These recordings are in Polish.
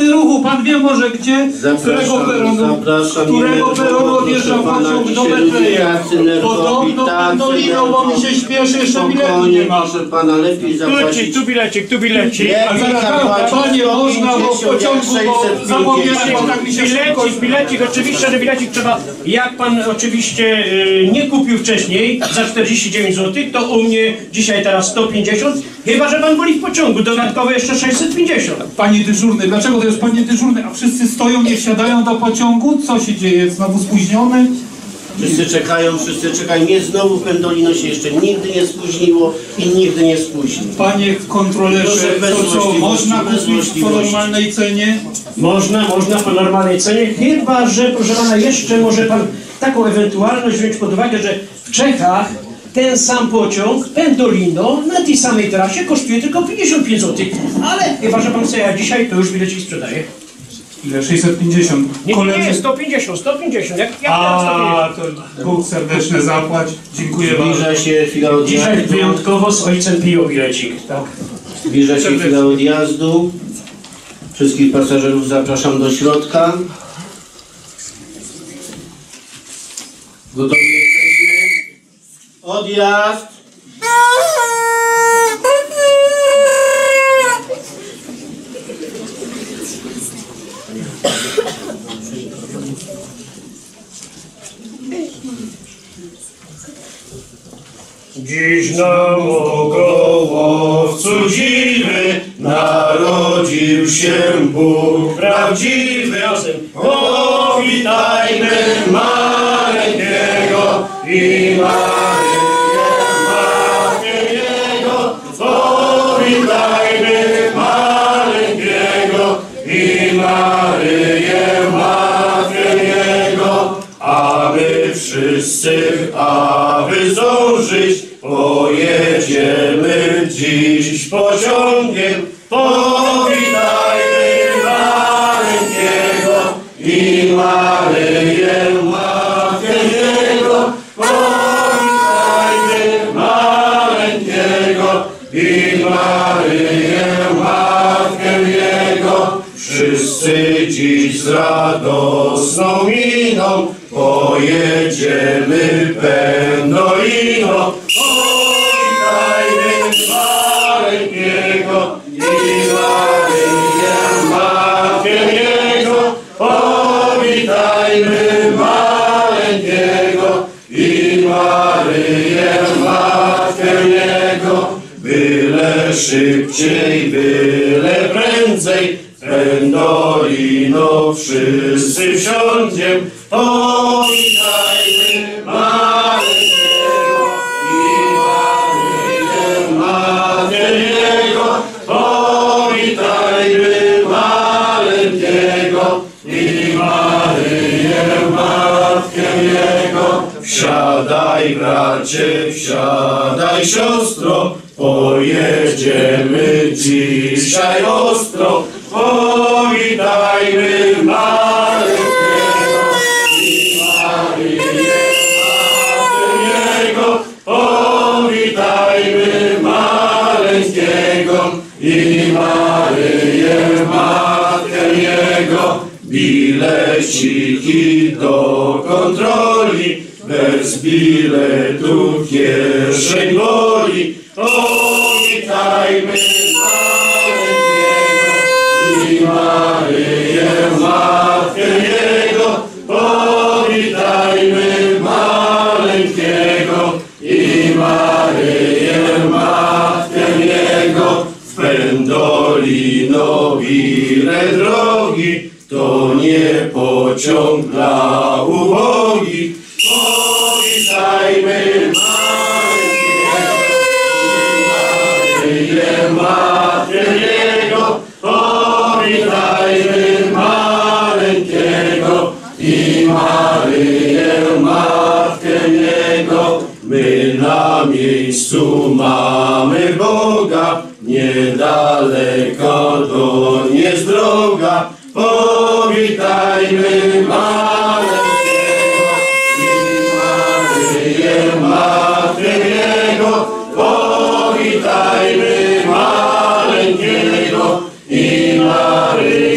ruchu, pan wie może gdzie, z którego Zapraszam, peronu, zapraszam. którego peronu odjeżdża pociąg do Betlejem. Podobno pan Dolino, bo mi się śpieszy, jeszcze biletu nie ma. proszę pana, lepiej zapłacić. tu bilecik, tu bilecik. Nie, A zaraz, panie, można, bo w 150, pociągu, bo 650. zapomniałem, bo tak mi się szybko... Bilecik, bilecik, oczywiście, że bilecik trzeba, jak pan oczywiście y, nie kupił wcześniej za 49 zł, to u mnie dzisiaj teraz 150, chyba że pan woli w pociągu, dodatkowo jeszcze 650. Panie dyżurny, dlaczego to jest panie dyżurny? A wszyscy stoją, nie wsiadają do pociągu? Co się dzieje? Znowu spóźniony? Wszyscy czekają, wszyscy czekają. Nie znowu Pendolino się jeszcze nigdy nie spóźniło i nigdy nie spóźni. Panie kontrolerze, to co, można kupić po normalnej cenie? Można, można po normalnej cenie, chyba że, proszę pana, jeszcze może pan taką ewentualność wziąć pod uwagę, że w Czechach ten sam pociąg, Pendolino, na tej samej trasie kosztuje tylko 55 zł. Ale chyba, że pan chce, ja dzisiaj to już bilecik sprzedaję. Ile? 650. Nie, nie, Koledzy- nie, 150, 150, jak, jak teraz 150? A, to Bóg serdeczny zapłać. Dziękuję bardzo. Zbliża się chwila Dzisiaj odjazdu. wyjątkowo z ojcem piją bilecik, tak? Zbliża się chwila odjazdu. Wszystkich pasażerów zapraszam do środka. Gotowi? Odjazd! Dziś na Mokołowcu dziwy narodził się Bóg prawdziwy. Powitajmy maleńkiego i Maryję wszyscy, aby zdążyć, pojedziemy dziś pociągiem. Powitajmy maleńkiego i Maryję Matkę. Powitajmy maleńkiego i Maryję Matkę Jego. Wszyscy dziś z radosną miną pojedziemy Pendolino. Powitajmy maleńkiego i Maryję Matkę Jego. Powitajmy maleńkiego i Maryję Matkę Jego. Byle szybciej, byle prędzej, Pendolino wszyscy wsiądziem. Powitajmy maleńkiego i Maryję Matkę Jego. Powitajmy maleńkiego i Maryję Matkę Jego. Wsiadaj bracie, wsiadaj siostro, pojedziemy dzisiaj ostro. Powitajmy maleńkiego i Maryję Matkę Jego. Powitajmy maleńkiego i Maryję Matkę Jego. Bileciki do kontroli, bez biletu kieszeń boli. Powitajmy Pendolino ile drogi, to nie pociąg dla ubogich. Powitajmy Maryję Matkę Jego. Powitajmy maleńkiego i Maryję Matkę Jego. My na miejscu mamy Boga, niedaleko do jest droga. Powitajmy maleńkiego i Maryję Matkę Jego. Powitajmy maleńkiego i Maryję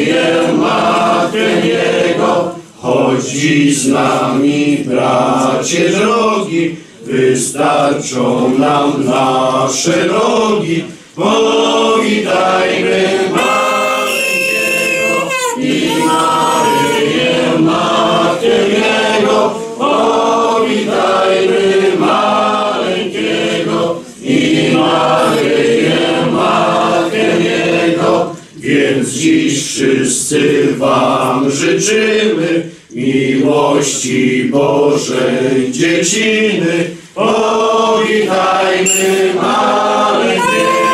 Choć dziś z nami, bracie drogi, wystarczą nam nasze nogi. Powitajmy maleńkiego i Maryję, Matkę Jego. Powitajmy maleńkiego i Maryję, Matkę Jego. Więc dziś wszyscy Wam życzymy miłości Bożej dzieciny. Powitajmy maleńkiego.